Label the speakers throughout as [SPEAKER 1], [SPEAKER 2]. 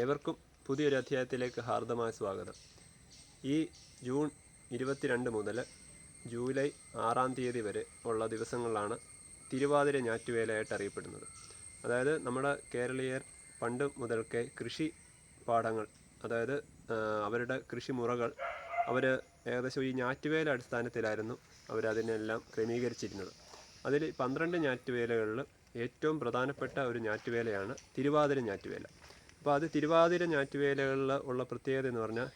[SPEAKER 1] ഏവർക്കും പുതിയൊരു അധ്യായത്തിലേക്ക് ഹാർദമായ സ്വാഗതം. ഈ ജൂൺ ഇരുപത്തിരണ്ട് മുതൽ ജൂലൈ ആറാം തീയതി വരെ ഉള്ള ദിവസങ്ങളിലാണ് തിരുവാതിര ഞാറ്റുവേലയായിട്ട് അറിയപ്പെടുന്നത്. അതായത് നമ്മുടെ കേരളീയർ പണ്ട് മുതൽക്കേ കൃഷി പാഠങ്ങൾ അതായത് അവരുടെ കൃഷിമുറകൾ അവർ ഏകദേശം ഈ ഞാറ്റുവേല അടിസ്ഥാനത്തിലായിരുന്നു അവരതിനെല്ലാം ക്രമീകരിച്ചിരുന്നത്. അതിൽ പന്ത്രണ്ട് ഞാറ്റുവേലകളിൽ ഏറ്റവും പ്രധാനപ്പെട്ട ഒരു ഞാറ്റുവേലയാണ് തിരുവാതിര ഞാറ്റുവേല. അപ്പോൾ അത് തിരുവാതിര ഞാറ്റുവേലകളിൽ ഉള്ള പ്രത്യേകത എന്ന് പറഞ്ഞാൽ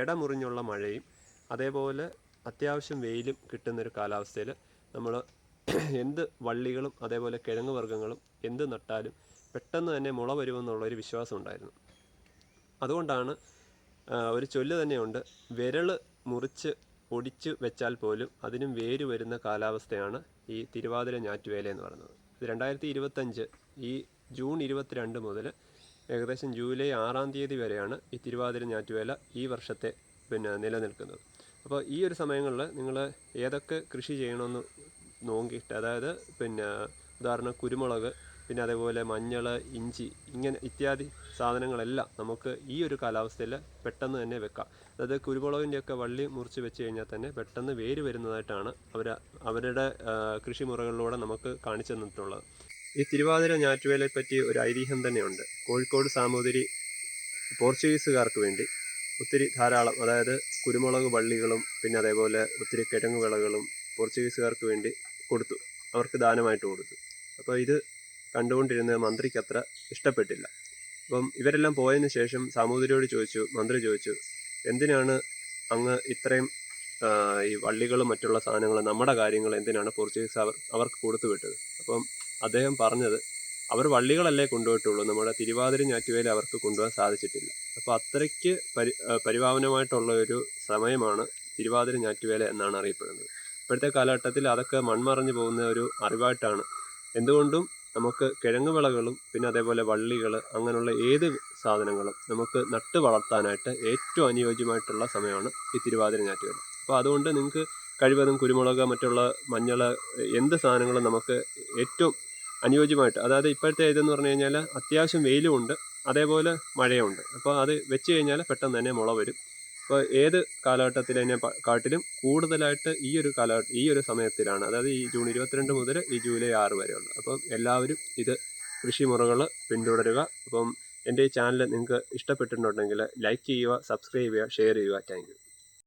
[SPEAKER 1] ഇടമുറിഞ്ഞുള്ള മഴയും അതേപോലെ അത്യാവശ്യം വെയിലും കിട്ടുന്നൊരു കാലാവസ്ഥയിൽ നമ്മൾ എന്ത് വള്ളികളും അതേപോലെ കിഴങ്ങ് വർഗങ്ങളും എന്ത് നട്ടാലും പെട്ടെന്ന് തന്നെ മുള വരുമെന്നുള്ളൊരു വിശ്വാസം ഉണ്ടായിരുന്നു. അതുകൊണ്ടാണ് ഒരു ചൊല്ല് തന്നെയുണ്ട് വിരൽ മുറിച്ച് ഒടിച്ച് വെച്ചാൽ പോലും അതിനും വേര് വരുന്ന കാലാവസ്ഥയാണ് ഈ തിരുവാതിര ഞാറ്റുവേല എന്ന് പറയുന്നത്. രണ്ടായിരത്തി ഇരുപത്തഞ്ച് ഈ ജൂൺ ഇരുപത്തിരണ്ട് മുതൽ ഏകദേശം ജൂലൈ ആറാം തീയതി വരെയാണ് ഈ തിരുവാതിര ഞാറ്റുവേല ഈ വർഷത്തെ പിന്നെ നിലനിൽക്കുന്നത്. അപ്പോൾ ഈ ഒരു സമയങ്ങളിൽ നിങ്ങൾ ഏതൊക്കെ കൃഷി ചെയ്യണമെന്ന് നോക്കിയിട്ട് അതായത് പിന്നെ ഉദാഹരണം കുരുമുളക് പിന്നെ അതേപോലെ മഞ്ഞൾ ഇഞ്ചി ഇങ്ങനെ ഇത്യാദി സാധനങ്ങളെല്ലാം നമുക്ക് ഈ ഒരു കാലാവസ്ഥയിൽ പെട്ടെന്ന് തന്നെ വെക്കാം. അതായത് കുരുമുളകിന്റെയൊക്കെ വള്ളി മുറിച്ച് വെച്ച് കഴിഞ്ഞാൽ തന്നെ പെട്ടെന്ന് വേര് വരുന്നതായിട്ടാണ് അവർ അവരുടെ കൃഷിമുറകളിലൂടെ നമുക്ക് കാണിച്ചു തന്നിട്ടുള്ളത്. ഈ തിരുവാതിര ഞാറ്റുവേലയെ പറ്റി ഒരു ഐതിഹ്യം തന്നെയുണ്ട്. കോഴിക്കോട് സാമൂതിരി പോർച്ചുഗീസുകാർക്ക് വേണ്ടി ഒത്തിരി ധാരാളം അതായത് കുരുമുളക് വള്ളികളും പിന്നെ അതേപോലെ ഒത്തിരി കിഴങ്ങ് വിളകളും പോർച്ചുഗീസുകാർക്ക് വേണ്ടി കൊടുത്തു. അവർക്ക് ദാനമായിട്ട് കൊടുത്തു. അപ്പോൾ ഇത് കണ്ടുകൊണ്ടിരുന്ന മന്ത്രിക്ക് അത്ര ഇഷ്ടപ്പെട്ടില്ല. അപ്പം ഇവരെല്ലാം പോയതിന് ശേഷം സാമൂതിരിയോട് ചോദിച്ചു മന്ത്രി ചോദിച്ചു എന്തിനാണ് അങ്ങ് ഇത്രയും ഈ വള്ളികളും മറ്റുള്ള സാധനങ്ങളും നമ്മുടെ കാര്യങ്ങൾ എന്തിനാണ് പോർച്ചുഗീസ് അവർ അവർക്ക് കൊടുത്തു വിട്ടത്? അപ്പം അദ്ദേഹം പറഞ്ഞത് അവർ വള്ളികളല്ലേ കൊണ്ടുപോയിട്ടുള്ളൂ. നമ്മുടെ തിരുവാതിര ഞാറ്റുവേല അവർക്ക് കൊണ്ടുപോകാൻ സാധിച്ചിട്ടില്ല. അപ്പോൾ അത്രയ്ക്ക് പരി പരിഭാവനമായിട്ടുള്ള ഒരു സമയമാണ് തിരുവാതിര ഞാറ്റുവേല എന്നാണ് അറിയപ്പെടുന്നത്. ഇപ്പോഴത്തെ കാലഘട്ടത്തിൽ അതൊക്കെ മൺമറഞ്ഞു പോകുന്ന ഒരു അറിവായിട്ടാണ്. എന്തുകൊണ്ടും നമുക്ക് കിഴങ്ങ് വിളകളും പിന്നെ അതേപോലെ വള്ളികൾ അങ്ങനെയുള്ള ഏത് സാധനങ്ങളും നമുക്ക് നട്ട് വളർത്താനായിട്ട് ഏറ്റവും അനുയോജ്യമായിട്ടുള്ള സമയമാണ് ഈ തിരുവാതിര ഞാറ്റുവേല. അപ്പോൾ അതുകൊണ്ട് നിങ്ങൾക്ക് കഴിവതും കുരുമുളക് മറ്റുള്ള മഞ്ഞൾ എന്ത് സാധനങ്ങളും നമുക്ക് ഏറ്റവും അനുയോജ്യമായിട്ട് അതായത് ഇപ്പോഴത്തെ ഇതെന്ന് പറഞ്ഞു കഴിഞ്ഞാൽ അത്യാവശ്യം വെയിലുമുണ്ട് അതേപോലെ മഴയുമുണ്ട് അപ്പോൾ അത് വെച്ച് കഴിഞ്ഞാൽ പെട്ടെന്ന് തന്നെ മുള വരും. അപ്പോൾ ഏത് കാലഘട്ടത്തിൽ തന്നെ കാട്ടിലും കൂടുതലായിട്ട് ഈ ഒരു കാലഘട്ട ഈ ഒരു സമയത്തിലാണ് അതായത് ഈ ജൂൺ ഇരുപത്തിരണ്ട് മുതൽ ഈ ജൂലൈ ആറ് വരെയുള്ള. അപ്പം എല്ലാവരും ഇത് കൃഷിമുറകൾ പിന്തുടരുക. അപ്പം എന്റെ ഈ ചാനൽ നിങ്ങൾക്ക് ഇഷ്ടപ്പെട്ടിട്ടുണ്ടെങ്കിൽ ലൈക്ക് ചെയ്യുക സബ്സ്ക്രൈബ് ചെയ്യുക ഷെയർ ചെയ്യുക. താങ്ക്